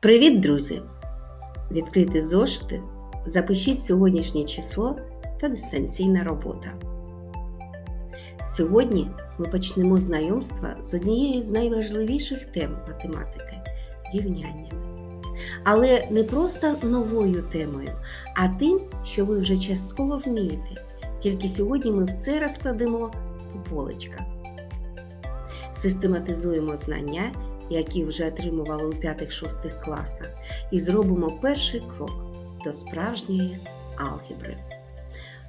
Привіт, друзі! Відкрити зошити, запишіть сьогоднішнє число та дистанційна робота. Сьогодні ми почнемо знайомство з однією з найважливіших тем математики рівняннями. Але не просто новою темою, а тим, що ви вже частково вмієте. Тільки сьогодні ми все розкладемо по поличках. Систематизуємо знання які вже отримували у 5-6 класах, і зробимо перший крок до справжньої алгебри.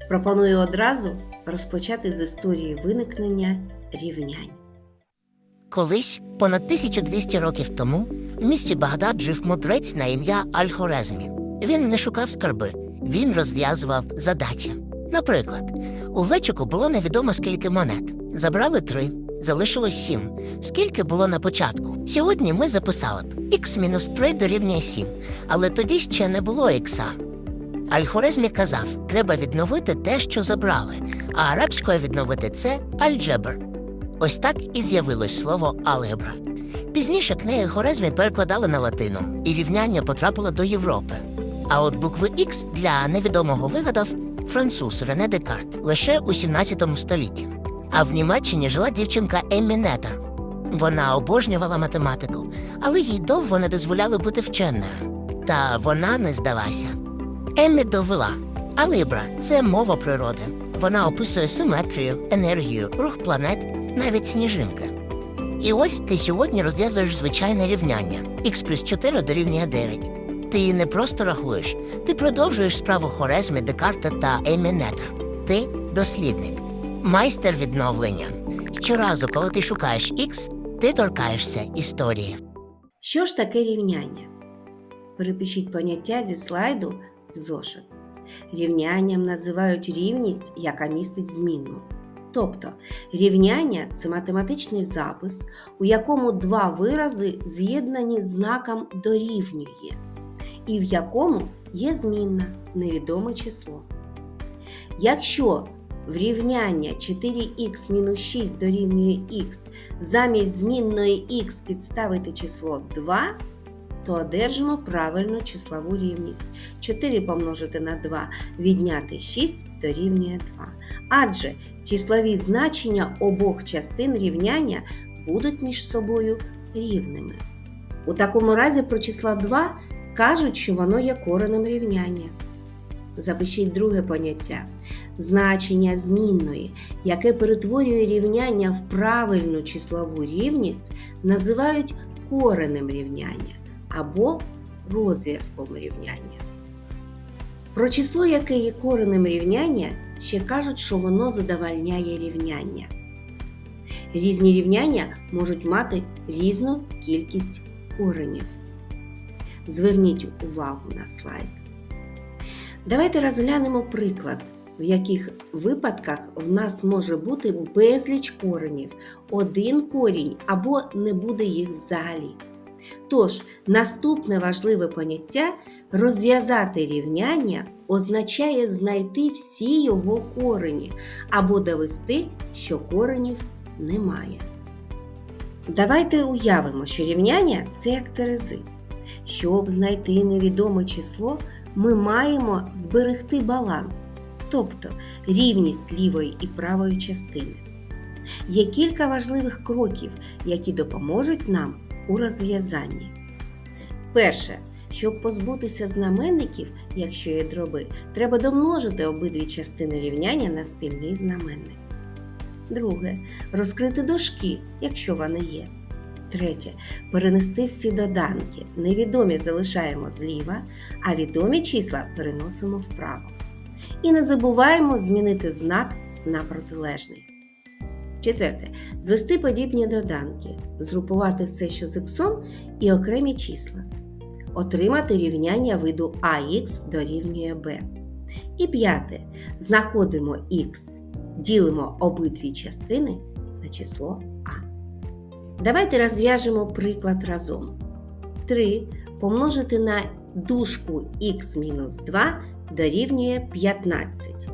Пропоную одразу розпочати з історії виникнення рівнянь. Колись, понад 1200 років тому, в місті Багдад жив мудрець на ім'я Аль-Хорезмі. Він не шукав скарби, він розв'язував задачі. Наприклад, у вечику було невідомо скільки монет. Забрали три, залишилось сім. Скільки було на початку? Сьогодні ми записали б х-3 дорівнює 7, але тоді ще не було ікса. Аль-Хорезмі казав, треба відновити те, що забрали, а арабською відновити це альджебр. Ось так і з'явилось слово алгебра. Пізніше книги Хорезмі перекладали на латину, і рівняння потрапило до Європи. А от букви Х для невідомого вигадав француз Рене Декарт лише у 17 столітті. А в Німеччині жила дівчинка Еммі Нетер. Вона обожнювала математику, але їй довго не дозволяли бути вченою. Та вона не здалася. Еммі довела. Алібра це мова природи. Вона описує симетрію, енергію, рух планет, навіть сніжинки. І ось ти сьогодні розв'язуєш звичайне рівняння х плюс 4 дорівнює 9. Ти не просто рахуєш, ти продовжуєш справу Хорезмі, Декарта та Еммі Нетер. Ти дослідник, майстер відновлення. Щоразу, коли ти шукаєш х, ти торкаєшся історії. Що ж таке рівняння? Перепишіть поняття зі слайду в зошит. Рівнянням називають рівність, яка містить змінну. Тобто рівняння це математичний запис, у якому два вирази з'єднані знаком дорівнює, і в якому є змінна невідоме число. Якщо в рівняння 4х мінус 6 дорівнює х замість змінної х підставити число 2, то одержимо правильну числову рівність. 4 помножити на 2 відняти 6 дорівнює 2. Адже числові значення обох частин рівняння будуть між собою рівними. У такому разі про число 2 кажуть, що воно є коренем рівняння. Запишіть друге поняття. Значення змінної, яке перетворює рівняння в правильну числову рівність, називають коренем рівняння або розв'язком рівняння. Про число, яке є коренем рівняння, ще кажуть, що воно задовольняє рівняння. Різні рівняння можуть мати різну кількість коренів. Зверніть увагу на слайд. Давайте розглянемо приклад, в яких випадках в нас може бути безліч коренів, один корінь або не буде їх взагалі. Тож, наступне важливе поняття розв'язати рівняння означає знайти всі його корені або довести, що коренів немає. Давайте уявимо, що рівняння це як терези. Щоб знайти невідоме число, ми маємо зберегти баланс, тобто рівність лівої і правої частини. Є кілька важливих кроків, які допоможуть нам у розв'язанні. Перше, щоб позбутися знаменників, якщо є дроби, треба домножити обидві частини рівняння на спільний знаменник. Друге розкрити дужки, якщо вони є. Третє. Перенести всі доданки. Невідомі залишаємо зліва, а відомі числа переносимо вправо. І не забуваємо змінити знак на протилежний. Четверте. Звести подібні доданки, згрупувати все, що з іксом, і окремі числа. Отримати рівняння виду АХ дорівнює Б. І п'яте. Знаходимо х, ділимо обидві частини на число А. Давайте розв'яжемо приклад разом. 3 помножити на дужку х-2 дорівнює 15.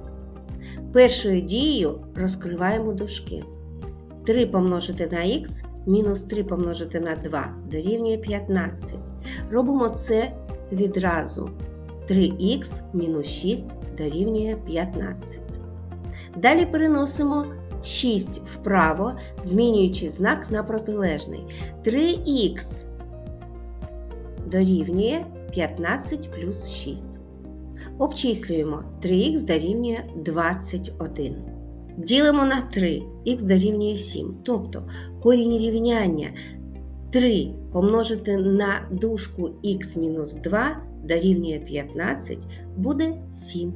Першою дією розкриваємо дужки. 3 помножити на х мінус 3 помножити на 2 дорівнює 15. Робимо це відразу. 3х мінус 6 дорівнює 15. Далі переносимо 6 вправо, змінюючи знак на протилежний. 3х дорівнює 15 плюс 6. Обчислюємо 3х дорівнює 21. Ділимо на 3, х дорівнює 7. Тобто корінь рівняння 3 помножити на дужку х мінус 2 дорівнює 15 буде 7.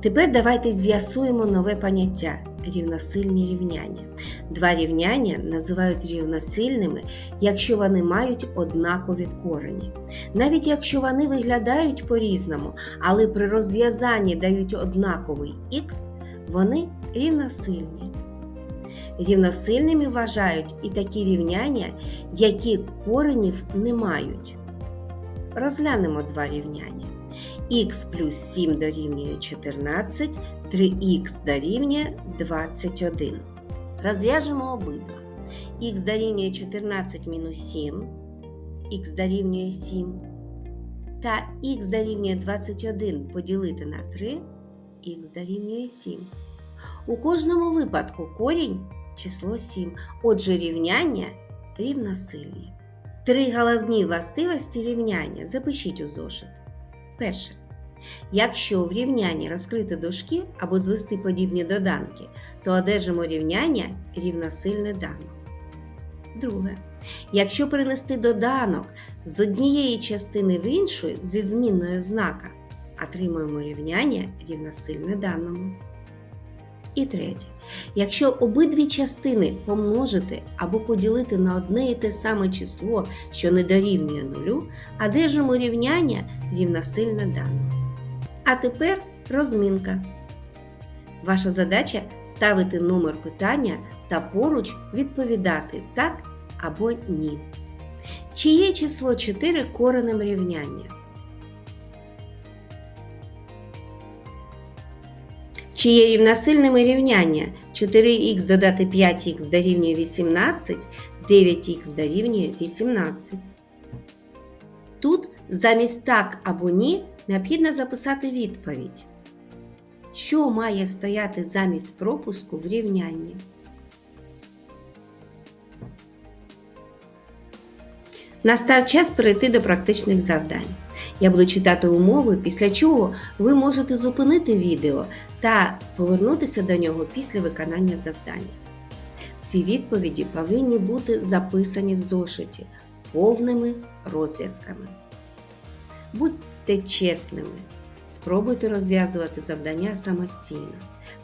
Тепер давайте з'ясуємо нове поняття рівносильні рівняння. Два рівняння називають рівносильними, якщо вони мають однакові корені. Навіть якщо вони виглядають по-різному, але при розв'язанні дають однаковий х, вони рівносильні. Рівносильними вважають і такі рівняння, які коренів не мають. Розглянемо два рівняння. Х плюс 7 дорівнює 14, 3х дорівнює 21. Розв'яжемо обидва. х дорівнює 14 мінус 7, х дорівнює 7, та х дорівнює 21 поділити на 3, х дорівнює 7. У кожному випадку корінь число 7, отже рівняння рівносильні. Три головні властивості рівняння запишіть у зошит. Перше. Якщо в рівнянні розкрити дужки або звести подібні доданки, то одержимо рівняння рівносильне даному. Друге. Якщо перенести доданок з однієї частини в іншу зі змінною знака, отримуємо рівняння рівносильне даному. І третє. Якщо обидві частини помножити або поділити на одне і те саме число, що не дорівнює нулю, одержимо рівняння рівносильне даному. А тепер розмінка. Ваша задача ставити номер питання та поруч відповідати так або ні. Чи є число 4 коренем рівняння? Чи є рівносильними рівняння 4х додати 5х дорівнює 18, 9х дорівнює 18. Тут замість так або ні необхідно записати відповідь. Що має стояти замість пропуску в рівнянні? Настав час перейти до практичних завдань. Я буду читати умови, після чого ви можете зупинити відео та повернутися до нього після виконання завдання. Всі відповіді повинні бути записані в зошиті повними розв'язками. Будьте чесними, спробуйте розв'язувати завдання самостійно.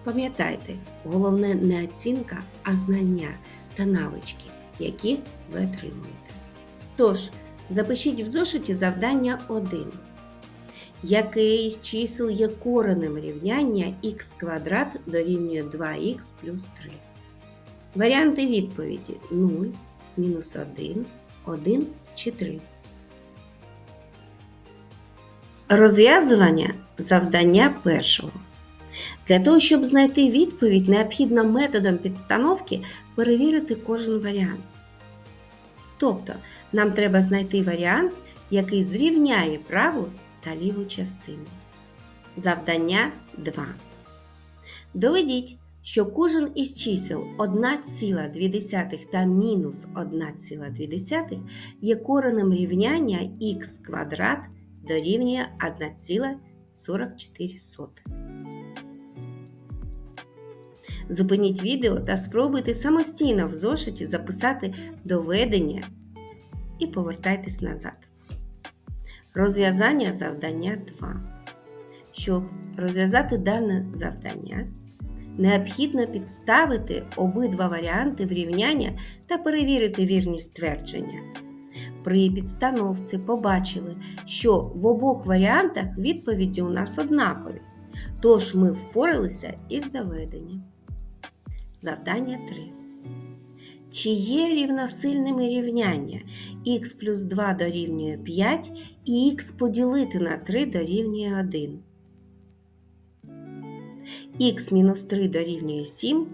Пам'ятайте, головне не оцінка, а знання та навички, які ви отримуєте. Тож, запишіть в зошиті завдання 1. Яке із чисел є коренем рівняння х квадрат дорівнює 2х плюс 3? Варіанти відповіді 0, мінус 1, 1 чи 3. Розв'язування завдання першого. Для того, щоб знайти відповідь, необхідно методом підстановки перевірити кожен варіант. Тобто, нам треба знайти варіант, який зрівняє праву та ліву частину. Завдання 2. Доведіть, що кожен із чисел 1,2 та мінус 1,2 є коренем рівняння х квадрат дорівнює 1,44. Зупиніть відео та спробуйте самостійно в зошиті записати доведення і повертайтесь назад. Розв'язання завдання 2. Щоб розв'язати дане завдання, необхідно підставити обидва варіанти в рівняння та перевірити вірність твердження. При підстановці побачили, що в обох варіантах відповіді у нас однакові, тож ми впоралися із доведенням. Завдання 3. Чи є рівносильними рівняння х плюс 2 дорівнює 5 і х поділити на 3 дорівнює 1? х мінус 3 дорівнює 7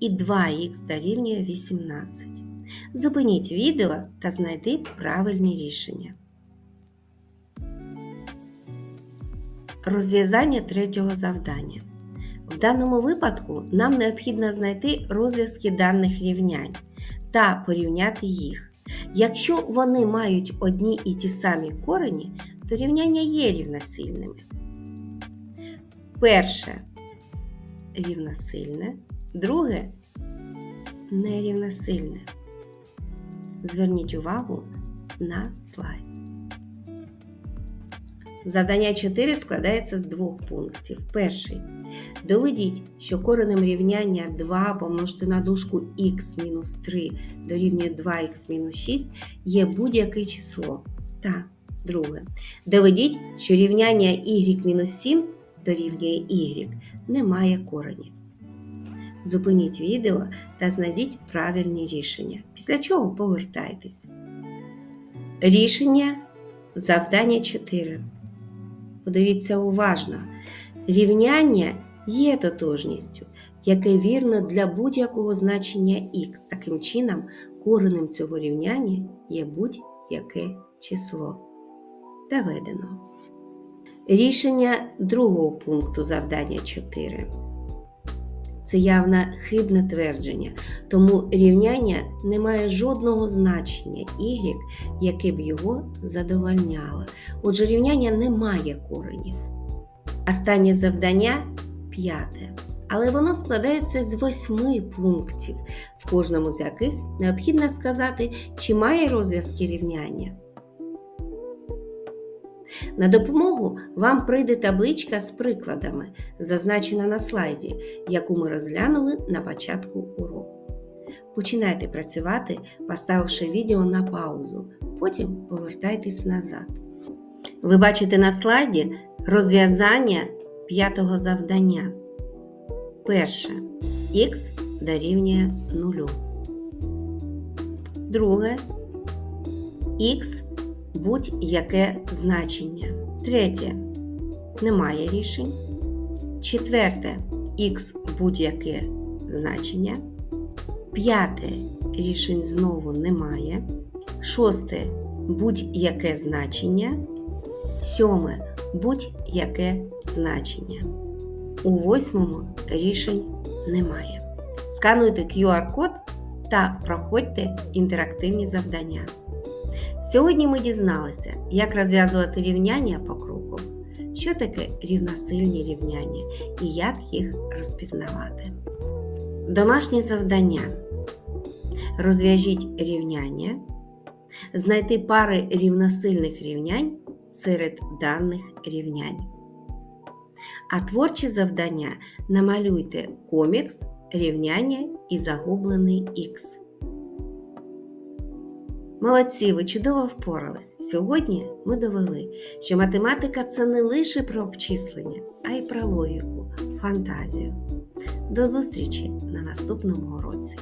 і 2х дорівнює 18. Зупиніть відео та знайди правильні рішення. Розв'язання третього завдання. В даному випадку нам необхідно знайти розв'язки даних рівнянь та порівняти їх. Якщо вони мають одні і ті самі корені, то рівняння є рівносильними. Перше рівносильне, друге нерівносильне. Зверніть увагу на слайд. Завдання 4 складається з двох пунктів. Перший. Доведіть, що коренем рівняння 2 помножити на дужку х-3 дорівнює 2х-6 є будь-яке число. Та друге. Доведіть, що рівняння y-7 дорівнює y не має коренів. Зупиніть відео та знайдіть правильні рішення, після чого повертайтесь. Рішення завдання 4. Подивіться уважно. Рівняння є тотожністю, яке вірно для будь-якого значення х. Таким чином, коренем цього рівняння є будь-яке число. Доведено. Рішення другого пункту завдання 4. Це явно хибне твердження, тому рівняння не має жодного значення y, яке б його задовольняло. Отже, рівняння не має коренів. Останнє завдання п'яте. Але воно складається з восьми пунктів, в кожному з яких необхідно сказати, чи має розв'язки рівняння. На допомогу вам прийде табличка з прикладами, зазначена на слайді, яку ми розглянули на початку уроку. Починайте працювати, поставивши відео на паузу, потім повертайтесь назад. Ви бачите на слайді розв'язання п'ятого завдання. Перше х дорівнює 0. Друге х будь-яке значення. Третє немає рішень. Четверте х будь-яке значення. П'яте рішень знову немає. Шосте будь-яке значення. Сьоме будь-яке значення. У восьмому рішень немає. Скануйте QR-код та проходьте інтерактивні завдання. Сьогодні ми дізналися, як розв'язувати рівняння по кругу, що таке рівносильні рівняння і як їх розпізнавати. Домашнє завдання. Розв'яжіть рівняння, знайти пари рівносильних рівнянь серед даних рівнянь. А творчі завдання намалюйте комікс, рівняння і загублений х. Молодці, ви чудово впорались. Сьогодні ми довели, що математика це не лише про обчислення, а й про логіку, фантазію. До зустрічі на наступному уроці.